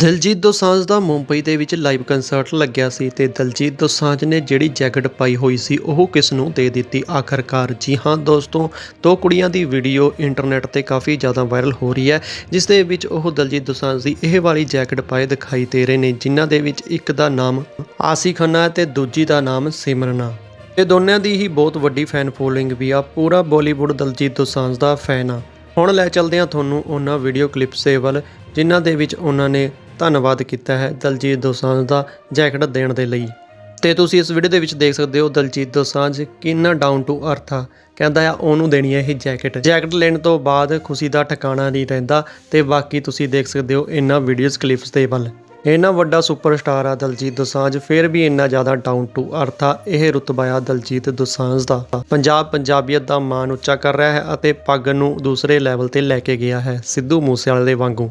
ਦਿਲਜੀਤ ਦੋਸਾਂਝ ਦਾ ਮੁੰਬਈ ਦੇ ਵਿੱਚ live concert ਲੱਗਿਆ ਸੀ ਤੇ ਦਿਲਜੀਤ ਦੋਸਾਂਝ ਨੇ ਜਿਹੜੀ ਜੈਕਟ ਪਾਈ ਹੋਈ ਸੀ, ਉਹ ਕਿਸ ਨੂੰ ਦੇ ਦਿੱਤੀ? ਆਖਰਕਾਰ, ਜੀ ਹਾਂ ਦੋਸਤੋ, ਦੋ ਕੁੜੀਆਂ ਦੀ ਵੀਡੀਓ ਇੰਟਰਨੈਟ ਤੇ ਕਾਫੀ ਜ਼ਿਆਦਾ ਵਾਇਰਲ ਹੋ ਰਹੀ ਹੈ, ਜਿਸ ਦੇ ਵਿੱਚ ਉਹ ਦਿਲਜੀਤ ਦੋਸਾਂਝ ਦੀ ਇਹ ਵਾਲੀ ਜੈਕਟ ਪਾਏ ਦਿਖਾਈ ਦੇ ਰਹੇ ਨੇ, ਜਿਨ੍ਹਾਂ ਦੇ ਵਿੱਚ ਇੱਕ ਦਾ ਨਾਮ ਆਸੀ ਖੰਨਾ ਹੈ ਤੇ ਦੂਜੀ ਦਾ ਨਾਮ ਸਿਮਰਨਾ। ਇਹ ਦੋਨਿਆਂ ਦੀ ਹੀ ਬਹੁਤ ਵੱਡੀ ਫੈਨ ਫੋਲੋਇੰਗ ਵੀ ਆ, ਪੂਰਾ ਬਾਲੀਵੁੱਡ ਦਿਲਜੀਤ ਦੋਸਾਂਝ ਦਾ ਫੈਨ ਆ। ਹੁਣ ਲੈ ਚੱਲਦੇ ਹਾਂ ਤੁਹਾਨੂੰ ਉਹਨਾਂ ਵੀਡੀਓ ਕਲਿੱਪਸ ਦੇ ਵੱਲ ਜਿਨ੍ਹਾਂ ਦੇ ਵਿੱਚ ਉਹਨਾਂ ਨੇ ਧੰਨਵਾਦ ਕੀਤਾ ਹੈ ਦਲਜੀਤ ਦੋਸਾਂਝ ਦਾ ਜੈਕਟ ਦੇਣ ਦੇ ਲਈ। ਤੇ ਤੁਸੀਂ ਇਸ ਵੀਡੀਓ ਦੇ ਵਿੱਚ ਦੇਖ ਸਕਦੇ ਹੋ ਦਲਜੀਤ ਦੋਸਾਂਝ ਕਿੰਨਾ ਡਾਊਨ ਟੂ ਅਰਥ ਆ। ਕਹਿੰਦਾ ਆ, ਉਹਨੂੰ ਦੇਣੀ ਹੈ ਇਹ ਜੈਕਟ। ਜੈਕਟ ਲੈਣ ਤੋਂ ਬਾਅਦ ਖੁਸ਼ੀ ਦਾ ਠਿਕਾਣਾ ਨਹੀਂ ਰਹਿੰਦਾ ਤੇ ਬਾਕੀ ਤੁਸੀਂ ਦੇਖ ਸਕਦੇ ਹੋ ਇਹਨਾਂ ਵੀਡੀਓਜ਼ ਕਲਿੱਪਸ ਦੇ ਵੱਲ। ਇੰਨਾ ਵੱਡਾ ਸੁਪਰਸਟਾਰ ਆ ਦਲਜੀਤ ਦੋਸਾਂਝ, ਫਿਰ ਵੀ ਇੰਨਾ ਜ਼ਿਆਦਾ ਡਾਊਨ ਟੂ ਅਰਥ ਆ, ਇਹ ਰੁਤਬਾ ਆ ਦਲਜੀਤ ਦੋਸਾਂਝ ਦਾ। ਪੰਜਾਬ ਪੰਜਾਬੀਅਤ ਦਾ ਮਾਣ ਉੱਚਾ ਕਰ ਰਿਹਾ ਹੈ ਅਤੇ ਪੱਗ ਨੂੰ ਦੂਸਰੇ ਲੈਵਲ ਤੇ ਲੈ ਕੇ ਗਿਆ ਹੈ, ਸਿੱਧੂ ਮੂਸੇਵਾਲੇ ਦੇ ਵਾਂਗੂ।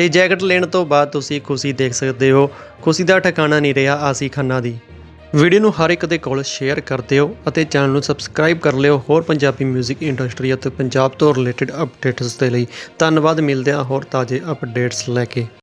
ਤੇ ਜੈਕਟ ਲੈਣ ਤੋਂ ਬਾਅਦ ਤੁਸੀਂ ਖੁਸ਼ੀ ਦੇਖ ਸਕਦੇ ਹੋ। ਖੁਸ਼ੀ ਦਾ ਠਿਕਾਣਾ ਨਹੀਂ ਰਿਹਾ ਆਸੀ ਖੰਨਾ ਦੀ। ਵੀਡੀਓ ਨੂੰ ਹਰ ਇੱਕ ਦੇ ਕੋਲ ਸ਼ੇਅਰ ਕਰ ਦਿਓ ਅਤੇ ਚੈਨਲ ਨੂੰ ਸਬਸਕ੍ਰਾਈਬ ਕਰ ਲਿਓ। ਹੋਰ ਪੰਜਾਬੀ 뮤직 ਇੰਡਸਟਰੀ ਅਤੇ ਪੰਜਾਬ ਤੋਂ ਰਿਲੇਟਡ ਅਪਡੇਟਸ ਦੇ ਲਈ ਧੰਨਵਾਦ। ਮਿਲਦੇ ਹਾਂ ਹੋਰ ਤਾਜ਼ੇ ਅਪਡੇਟਸ ਲੈ ਕੇ।